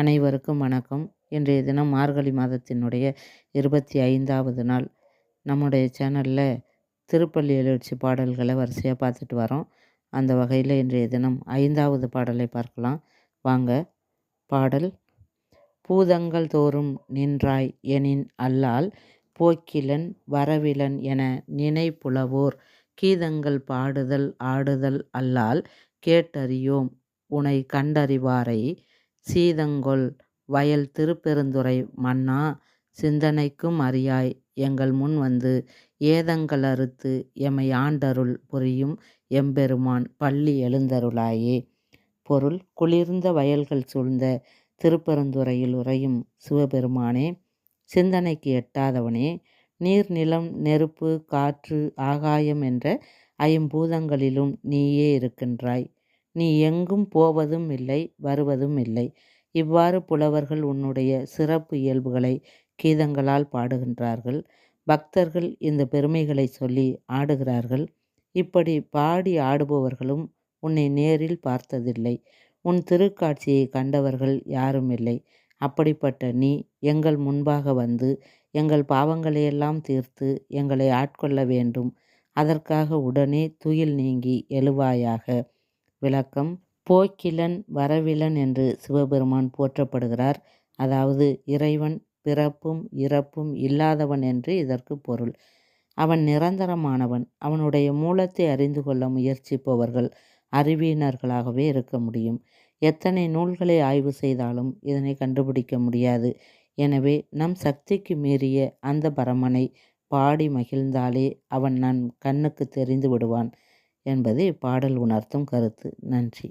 அனைவருக்கும் வணக்கம். இன்றைய தினம் மார்கழி மாதத்தினுடைய இருபத்தி ஐந்தாவது நாள். நம்முடைய சேனலில் திருப்பள்ளி எழுச்சி பாடல்களை வரிசையாக பார்த்துட்டு வரோம். அந்த வகையில் இன்றைய தினம் ஐந்தாவது பாடலை பார்க்கலாம். வாங்க பாடல். பூதங்கள் தோறும் நின்றாய் எனின் அல்லால் போக்கிலன் வரவிலன் என நினைப்புலவோர் கீதங்கள் பாடுதல் ஆடுதல் அல்லால் கேட்டறியோம். உனை கண்டறிவாரை சீதங்கொள் வயல் திருப்பெருந்துறை மன்னா சிந்தனைக்கும் அறியாய் எங்கள் முன் வந்து ஏதங்கள் அறுத்து எமை ஆண்டருள் புரியும் எம்பெருமான் பள்ளி எழுந்தருளாயே. பொருள் குளிர்ந்த வயல்கள் சூழ்ந்த திருப்பெருந்துறையில் உறையும் சிவபெருமானே சிந்தனைக்கு எட்டாதவனே நீர் நிலம் நெருப்பு காற்று ஆகாயம் என்ற ஐம்பூதங்களிலும் நீயே இருக்கின்றாய். நீ எங்கும் போவதும் இல்லை வருவதும் இல்லை. இவ்வாறு புலவர்கள் உன்னுடைய சிறப்பு இயல்புகளை கீதங்களால் பாடுகின்றார்கள். பக்தர்கள் இந்த பெருமைகளை சொல்லி ஆடுகிறார்கள். இப்படி பாடி ஆடுபவர்களும் உன்னை நேரில் பார்த்ததில்லை. உன் திருக்காட்சியை கண்டவர்கள் யாரும் இல்லை. அப்படிப்பட்ட நீ எங்கள் முன்பாக வந்து எங்கள் பாவங்களையெல்லாம் தீர்த்து எங்களை ஆட்கொள்ள வேண்டும். அதற்காக உடனே துயில் நீங்கி எழுவாயாக. விளக்கம் போக்கிலன் வரவிலன் என்று சிவபெருமான் போற்றப்படுகிறார். அதாவது இறைவன் பிறப்பும் இறப்பும் இல்லாதவன் என்று இதற்கு பொருள். அவன் நிரந்தரமானவன். அவனுடைய மூலத்தை அறிந்து கொள்ள முயற்சிப்பவர்கள் அறிவியினர்களாகவே இருக்க முடியும். எத்தனை நூல்களை ஆய்வு செய்தாலும் இதனை கண்டுபிடிக்க முடியாது. எனவே நம் சக்திக்கு மீறிய அந்த பரமனை பாடி மகிழ்ந்தாலே அவன் நன் கண்ணுக்கு தெரிந்து விடுவான். என்பது இப்பாடல் உணர்த்தும் கருத்து. நன்றி.